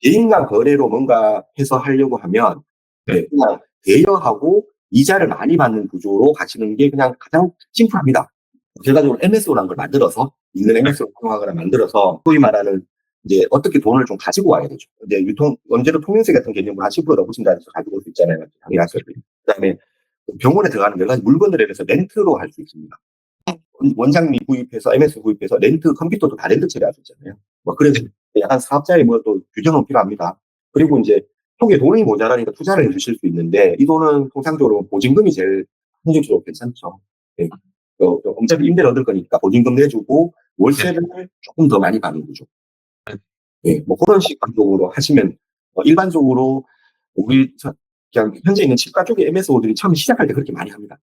개인 간 거래로 뭔가 해서 하려고 하면 네. 네, 그냥 대여하고 이자를 많이 받는 구조로 가시는 게 그냥 가장 심플합니다. 결과적으로 MSO라는 걸 만들어서 있는 MSO를 활용하거나 만들어서 소위 말하는 이제 어떻게 돈을 좀 가지고 와야 되죠. 이제 유통 원재료 통행세 같은 개념으로 한10% 넘으신다 해서 가지고 올 수 있잖아요. 당연하죠. 그다음에 병원에 들어가는 여러 가지 물건들에 대해서 렌트로 할 수 있습니다. 원장미 구입해서 MS 구입해서 렌트 컴퓨터도 다 렌트 처리할 수 있잖아요. 뭐 그래서 약간 사업자의 뭐또 규정은 필요합니다. 그리고 이제 속에 돈이 모자라니까 투자를 해주실 수 있는데 이 돈은 통상적으로 보증금이 제일 현실적으로 괜찮죠. 예. 어, 어, 어차피 임대를 얻을 거니까 보증금 내주고 월세를 조금 더 많이 받는 거죠. 예, 뭐 그런 식으로 하시면 어, 일반적으로 우리 저- 그냥 현재 있는 집가 쪽에 MSO들이 처음 시작할 때 그렇게 많이 합니다.